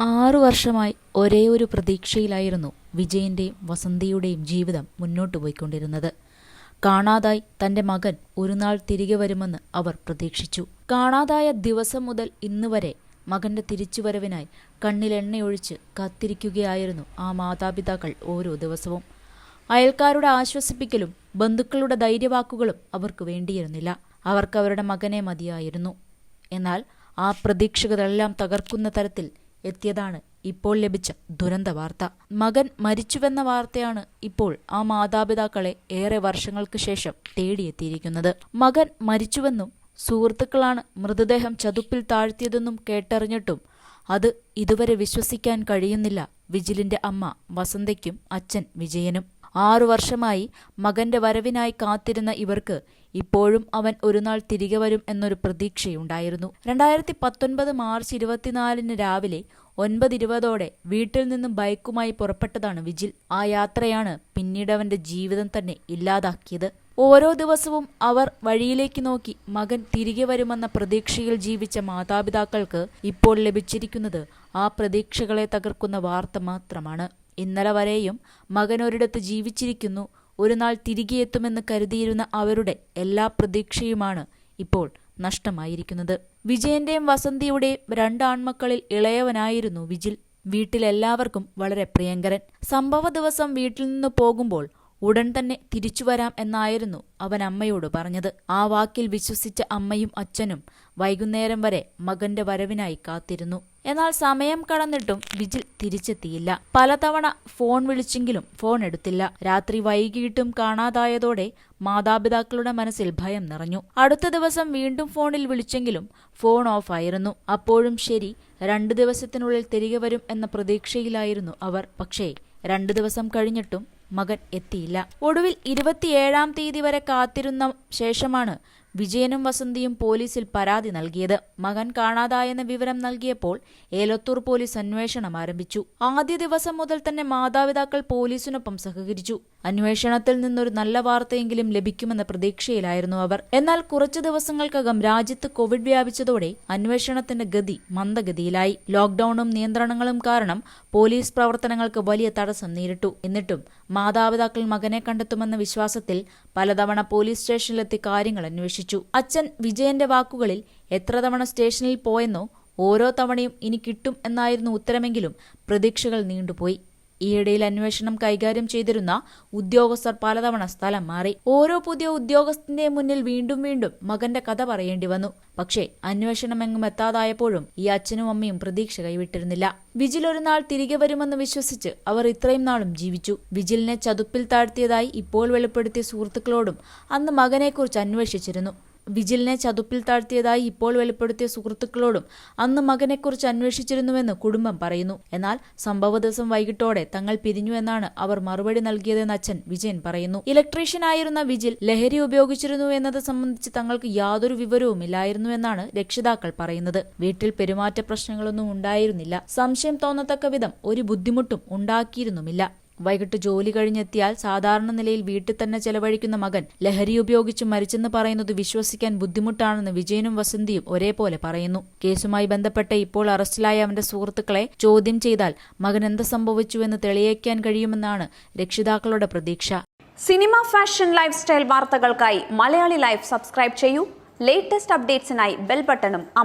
ആറു വർഷമായി ഒരേ ഒരു പ്രതീക്ഷയിലായിരുന്നു വിജയന്റെയും വസന്തിയുടെയും ജീവിതം മുന്നോട്ടു പോയിക്കൊണ്ടിരുന്നത്. കാണാതായി തന്റെ മകൻ ഒരു നാൾ തിരികെ വരുമെന്ന് അവർ പ്രതീക്ഷിച്ചു. കാണാതായ ദിവസം മുതൽ ഇന്ന് വരെ മകന്റെ തിരിച്ചുവരവിനായി കണ്ണിൽ എണ്ണയൊഴിച്ച് കാത്തിരിക്കുകയായിരുന്നു ആ മാതാപിതാക്കൾ ഓരോ ദിവസവും. അയൽക്കാരുടെ ആശ്വസിപ്പിക്കലും ബന്ധുക്കളുടെ ധൈര്യവാക്കുകളും അവർക്ക് വേണ്ടിയിരുന്നില്ല. അവർക്ക് അവരുടെ മകനെ മതിയായിരുന്നു. എന്നാൽ ആ പ്രതീക്ഷകളെല്ലാം തകർക്കുന്ന തരത്തിൽ എത്തിയതാണ് ഇപ്പോൾ ലഭിച്ച ദുരന്ത വാർത്ത. മകൻ മരിച്ചുവെന്ന വാർത്തയാണ് ഇപ്പോൾ ആ മാതാപിതാക്കളെ ഏറെ വർഷങ്ങൾക്ക് ശേഷം തേടിയെത്തിയിരിക്കുന്നത്. മകൻ മരിച്ചുവെന്നും സുഹൃത്തുക്കളാണ് മൃതദേഹം ചതുപ്പിൽ താഴ്ത്തിയതെന്നും കേട്ടറിഞ്ഞിട്ടും അത് ഇതുവരെ വിശ്വസിക്കാൻ കഴിയുന്നില്ല. വിജിലിന്റെ അമ്മ വസന്തയ്ക്കും അച്ഛൻ വിജയനും. ആറു വർഷമായി മകന്റെ വരവിനായി കാത്തിരുന്ന ഇവർക്ക് ഇപ്പോഴും അവൻ ഒരുനാൾ തിരികെ വരും എന്നൊരു പ്രതീക്ഷയുണ്ടായിരുന്നു. രണ്ടായിരത്തി പത്തൊൻപത് മാർച്ച് ഇരുപത്തിനാലിന് രാവിലെ ഒൻപത് ഇരുപതോടെ വീട്ടിൽ നിന്നും ബൈക്കുമായി പുറപ്പെട്ടതാണ് വിജിൽ. ആ യാത്രയാണ് പിന്നീട് അവന്റെ ജീവിതം തന്നെ ഇല്ലാതാക്കിയത്. ഓരോ ദിവസവും അവർ വഴിയിലേക്ക് നോക്കി മകൻ തിരികെ വരുമെന്ന പ്രതീക്ഷയിൽ ജീവിച്ച മാതാപിതാക്കൾക്ക് ഇപ്പോൾ ലഭിച്ചിരിക്കുന്നത് ആ പ്രതീക്ഷകളെ തകർക്കുന്ന വാർത്ത മാത്രമാണ്. ഇന്നലെ വരെയും മകൻ ഒരിടത്ത് ജീവിച്ചിരിക്കുന്നു ഒരു നാൾ തിരികെ എത്തുമെന്ന് കരുതിയിരുന്ന അവരുടെ എല്ലാ പ്രതീക്ഷയുമാണ് ഇപ്പോൾ നഷ്ടമായിരിക്കുന്നത്. വിജയന്റെയും വസന്തിയുടെയും രണ്ടാൺമക്കളിൽ ഇളയവനായിരുന്നു വിജിൽ. വീട്ടിലെല്ലാവർക്കും വളരെ പ്രിയങ്കരൻ. സംഭവ ദിവസം വീട്ടിൽ നിന്ന് പോകുമ്പോൾ ഉടൻ തന്നെ തിരിച്ചു വരാം എന്നായിരുന്നു അവൻ അമ്മയോട് പറഞ്ഞത്. ആ വാക്കിൽ വിശ്വസിച്ച അമ്മയും അച്ഛനും വൈകുന്നേരം വരെ മകന്റെ വരവിനായി കാത്തിരുന്നു. എന്നാൽ സമയം കടന്നിട്ടും വിജിൽ തിരിച്ചെത്തിയില്ല. പലതവണ ഫോൺ വിളിച്ചെങ്കിലും ഫോൺ എടുത്തില്ല. രാത്രി വൈകിട്ടും കാണാതായതോടെ മാതാപിതാക്കളുടെ മനസ്സിൽ ഭയം നിറഞ്ഞു. അടുത്ത ദിവസം വീണ്ടും ഫോണിൽ വിളിച്ചെങ്കിലും ഫോൺ ഓഫായിരുന്നു അപ്പോഴും ശരി രണ്ടു ദിവസത്തിനുള്ളിൽ തിരികെ വരും എന്ന പ്രതീക്ഷയിലായിരുന്നു അവർ. പക്ഷേ രണ്ടു ദിവസം കഴിഞ്ഞിട്ടും മകൻ എത്തിയില്ല. ഒടുവിൽ ഇരുപത്തിയേഴാം തീയതി വരെ കാത്തിരുന്ന ശേഷമാണ് വിജയനും വസന്തിയും പോലീസിൽ പരാതി നൽകിയത്. മകൻ കാണാതായെന്ന വിവരം നൽകിയപ്പോൾ ഏലത്തൂർ പോലീസ് അന്വേഷണം ആരംഭിച്ചു. ആദ്യ ദിവസം മുതൽ തന്നെ മാതാപിതാക്കൾ പോലീസിനൊപ്പം സഹകരിച്ചു. അന്വേഷണത്തിൽ നിന്നൊരു നല്ല വാർത്തയെങ്കിലും ലഭിക്കുമെന്ന പ്രതീക്ഷയിലായിരുന്നു അവർ. എന്നാൽ കുറച്ചു ദിവസങ്ങൾക്കകം രാജ്യത്ത് കോവിഡ് വ്യാപിച്ചതോടെ അന്വേഷണത്തിന്റെ ഗതി മന്ദഗതിയിലായി. ലോക്ഡൌണും നിയന്ത്രണങ്ങളും കാരണം പോലീസ് പ്രവർത്തനങ്ങൾക്ക് വലിയ തടസ്സം നേരിട്ടു. എന്നിട്ടും മാതാപിതാക്കൾ മകനെ കണ്ടെത്തുമെന്ന വിശ്വാസത്തിൽ പലതവണ പോലീസ് സ്റ്റേഷനിലെത്തി കാര്യങ്ങൾ അന്വേഷിച്ചു. അച്ഛൻ വിജയന്റെ വാക്കുകളിൽ എത്ര തവണ സ്റ്റേഷനിൽ പോയെന്നോ ഓരോ തവണയും ഇനി കിട്ടും എന്നായിരുന്നു ഉത്തരമെങ്കിലും പ്രതീക്ഷകൾ നീണ്ടുപോയി. ഈയിടയിൽ അന്വേഷണം കൈകാര്യം ചെയ്തിരുന്ന ഉദ്യോഗസ്ഥർ പലതവണ സ്ഥലം മാറി. ഓരോ പുതിയ ഉദ്യോഗസ്ഥന്റെ മുന്നിൽ വീണ്ടും വീണ്ടും മകന്റെ കഥ പറയേണ്ടി വന്നു. പക്ഷേ അന്വേഷണം എങ്ങും എത്താതായപ്പോഴും ഈ അച്ഛനും അമ്മയും പ്രതീക്ഷ കൈവിട്ടിരുന്നില്ല. വിജിൽ ഒരു നാൾ തിരികെ വരുമെന്ന് വിശ്വസിച്ച് അവർ ഇത്രയും നാളും ജീവിച്ചു. വിജിലിനെ ചതുപ്പിൽ താഴ്ത്തിയതായി ഇപ്പോൾ വെളിപ്പെടുത്തിയ സുഹൃത്തുക്കളോടും അന്ന് മകനെക്കുറിച്ച് അന്വേഷിച്ചിരുന്നു. വിജിലിനെ ചതുപ്പിൽ താഴ്ത്തിയതായി ഇപ്പോൾ വെളിപ്പെടുത്തിയ സുഹൃത്തുക്കളോടും അന്ന് മകനെക്കുറിച്ച് അന്വേഷിച്ചിരുന്നുവെന്ന് കുടുംബം പറയുന്നു. എന്നാൽ സംഭവ ദിവസം വൈകിട്ടോടെ തങ്ങൾ പിരിഞ്ഞു എന്നാണ് അവർ മറുപടി നൽകിയതെന്ന് അച്ഛൻ വിജയൻ പറയുന്നു. ഇലക്ട്രീഷ്യനായിരുന്ന വിജിൽ ലഹരി ഉപയോഗിച്ചിരുന്നു എന്നത് സംബന്ധിച്ച് തങ്ങൾക്ക് യാതൊരു വിവരവും ഇല്ലായിരുന്നു എന്നാണ് രക്ഷിതാക്കൾ പറയുന്നത്. വീട്ടിൽ പെരുമാറ്റ പ്രശ്നങ്ങളൊന്നും ഉണ്ടായിരുന്നില്ല. സംശയം തോന്നത്തക്ക വിധം ഒരു ബുദ്ധിമുട്ടും ഉണ്ടാക്കിയിരുന്നുമില്ല. വൈകിട്ട് ജോലി കഴിഞ്ഞെത്തിയാൽ സാധാരണ നിലയിൽ വീട്ടിൽ തന്നെ ചെലവഴിക്കുന്ന മകൻ ലഹരി ഉപയോഗിച്ച് മരിച്ചെന്ന് പറയുന്നത് വിശ്വസിക്കാൻ ബുദ്ധിമുട്ടാണെന്ന് വിജയനും വസന്തിയും ഒരേപോലെ പറയുന്നു. കേസുമായി ബന്ധപ്പെട്ട് ഇപ്പോൾ അറസ്റ്റിലായ അവന്റെ സുഹൃത്തുക്കളെ ചോദ്യം ചെയ്താൽ മകൻ എന്ത് സംഭവിച്ചുവെന്ന് തെളിയിക്കാൻ കഴിയുമെന്നാണ് രക്ഷിതാക്കളുടെ പ്രതീക്ഷ. സിനിമ ഫാഷൻ ലൈഫ് സ്റ്റൈൽ വാർത്തകൾക്കായി മലയാളി ലൈഫ് സബ്സ്ക്രൈബ് ചെയ്യൂ. ലേറ്റസ്റ്റ് അപ്ഡേറ്റ്സിനായി ബെൽ ബട്ടണും അമർ